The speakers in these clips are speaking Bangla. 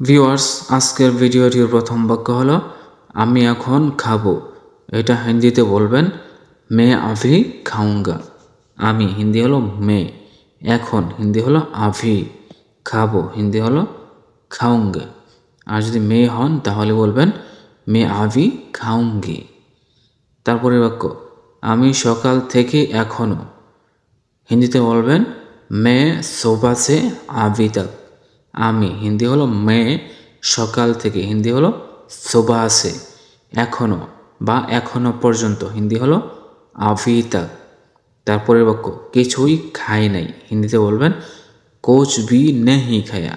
ভিউয়ার্স আজকের ভিডিওটির প্রথম বাক্য হলো, আমি এখন খাব। এটা হিন্দিতে বলবেন, মে আভি খাউঙ্গা আমি, হিন্দি হলো মে। এখন, হিন্দি হলো আভি খাব। হিন্দি হলো খাউঙ্গা আর যদি মে হন, তাহলে বলবেন, মে আভি খাউঙ্গি তারপরে বাক্য, আমি সকাল থেকে এখনও হিন্দিতে বলবেন, মে সোবা সে আভি তক আমি। হিন্দি হলো মে, সকাল থেকে। হিন্দি হলো সোবা সে এখনও বা এখনও পর্যন্ত। হিন্দি হলো আভি তক তারপরের বাক্য, কিছুই খাই নাই। হিন্দিতে বলবেন, কোচ বি নেহি খায়া।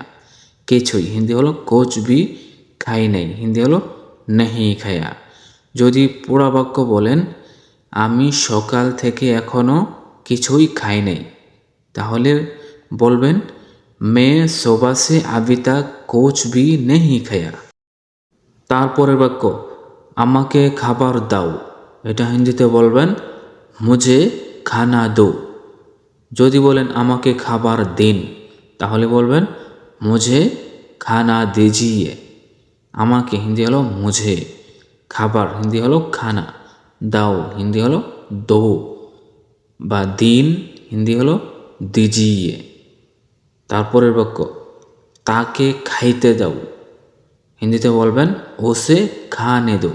কিছুই। হিন্দি হলো, কোচ বি খাই নাই। হিন্দি হলো, নেহি খায়া। যদি পুরা বাক্য বলেন, আমি সকাল থেকে এখনও কিছুই খাই নাই, তাহলে বলবেন মে সোবা সে আবি তক কোচ বি নেহি খায়া তারপরের বাক্য আমাকে খাবার দাও এটা হিন্দিতে বলবেন মুঝে খানা দো যদি বলেন আমাকে খাবার দিন তাহলে বলবেন মুঝে খানা দিজিয়ে আমাকে হিন্দি হলো মুঝে খাবার হিন্দি হলো খানা দাও হিন্দি হলো দো বা দিন হিন্দি হলো দিজিয়ে তারপরের বাক্য, তাকে খাইতে দাও। হিন্দিতে বলবেন, ওসে খানে দো।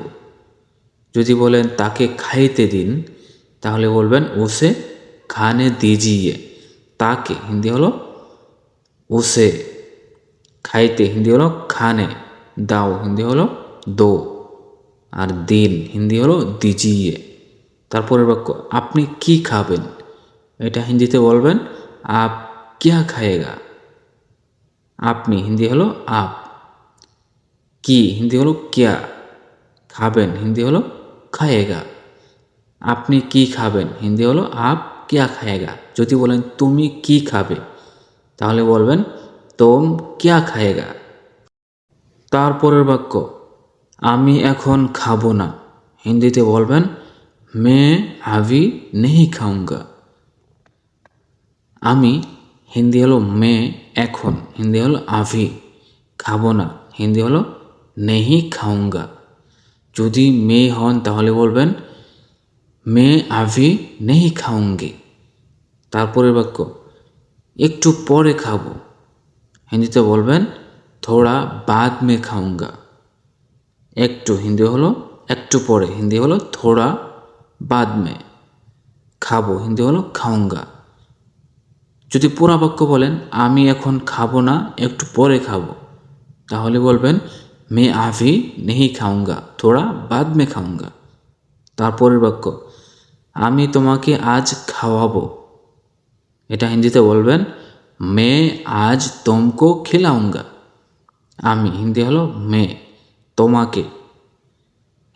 যদি বলেন, তাকে খাইতে দিন, তাহলে বলবেন, ওসে খানে দিজিয়ে। তাকে, হিন্দি হলো, ওসে খাইতে। হিন্দি হলো, খানে দাও। হিন্দি হলো, দো। আর দিন, হিন্দি হলো, দিজিয়ে। তারপরের বাক্য, আপনি কি খাবেন? এটা হিন্দিতে বলবেন, আপ কিয়া খায়েগা? আপনি, হিন্দি হলো আপ। কি, হিন্দি হলো কিয়া? খাবেন, হিন্দি হলো খায়েগা। আপনি কি খাবেন, হিন্দি হলো আপ, কিয়া খায়েগা? যদি বলেন তুমি কি খাবে, তাহলে বলবেন তোম কিয়া খায়েগা। তারপরের বাক্য, আমি এখন খাব না। হিন্দিতে বলবেন, মে আভি নেহি খাউঙ্গা। আমি হিন্দি হলো মে এখন, হিন্দি হলো আভি, খাব না। হিন্দি হলো নেহি খাউঙ্গা যদি মে হন তাহলে বলবেন, মে আভি নেহি খাউঙ্গি তারপরের বাক্য, একটু পরে খাব। হিন্দিতে বলবেন, থোড়া বাদ মে খাউঙ্গা একটু, হিন্দি হলো একটু পরে, হিন্দি হলো থোড়া বাদ মে। খাব, হিন্দি হলো খাউঙ্গা যদি পুরা বাক্য বলেন, আমি এখন খাব না, একটু পরে খাব, তাহলে বলবেন, মে আভি নেহি খাউঙ্গা থোড়া বাদ মে খাউঙ্গা তারপরের বাক্য, আমি তোমাকে আজ খাওয়াবো। এটা হিন্দিতে বলবেন, মে আজ তোমকো খিলাউঙ্গা আমি, হিন্দি হলো মে, তোমাকে।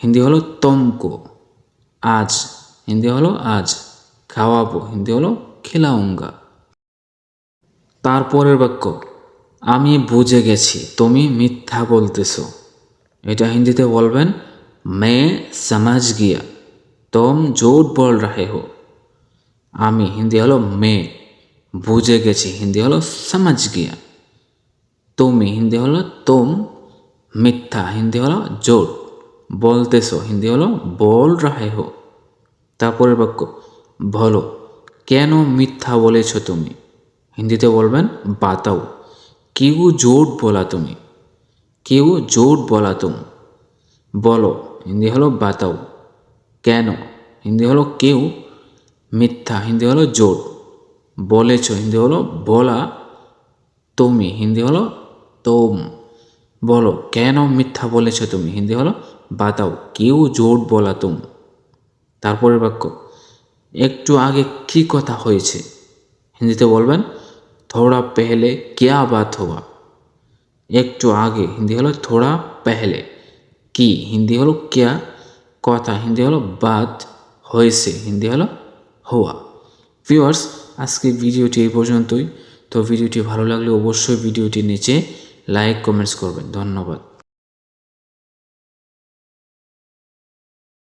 হিন্দি হলো তোমকো, আজ। হিন্দি হলো আজ, খাওয়াবো। হিন্দি হলো খিলাউঙ্গা তারপরের বাক্য, আমি বুঝে গেছি, তুমি মিথ্যা বলতেছো। এটা হিন্দিতে বলবেন, মে সমাজ গিয়া, তোম জোট বল রাহে হো। আমি, হিন্দি হলো মে, বুঝে গেছি, হিন্দি হলো সমাজ গিয়া। তুমি, হিন্দি হলো তোম, মিথ্যা, হিন্দি হলো জোট, বলতেছো, হিন্দি হলো বল রাহে হো। তারপরের বাক্য, বলো, কেন মিথ্যা বলেছ তুমি? হিন্দিতে বলবেন, বাতাও। কেউ জোট বলা তুমি। কেউ জোট বলা তুম। বলো, হিন্দি হলো বাতাও। কেন? হিন্দি হলো কেউ, মিথ্যা। হিন্দি হলো জোট। বলেছ, হিন্দি হলো বলা তুমি। হিন্দি হলো তোম। বলো, কেন মিথ্যা বলেছ তুমি? হিন্দি হলো বাতাও। কেউ জোট বলা তুম। তারপরের বাক্য। একটু আগে কী কথা হয়েছে? হিন্দিতে বলবেন থোড়া পেহলে ক্যা বাত হওয়া একটু আগে হিন্দি হলো থোড়া পেহলে কি হিন্দি হলো ক্যা কথা হিন্দি হলো বাত হয়েছে হিন্দি হলো হওয়া ভিউয়ার্স আজকে ভিডিওটি এই পর্যন্তই তো ভিডিওটি ভালো লাগলে অবশ্যই ভিডিওটি নিচে লাইক কমেন্টস করবেন ধন্যবাদ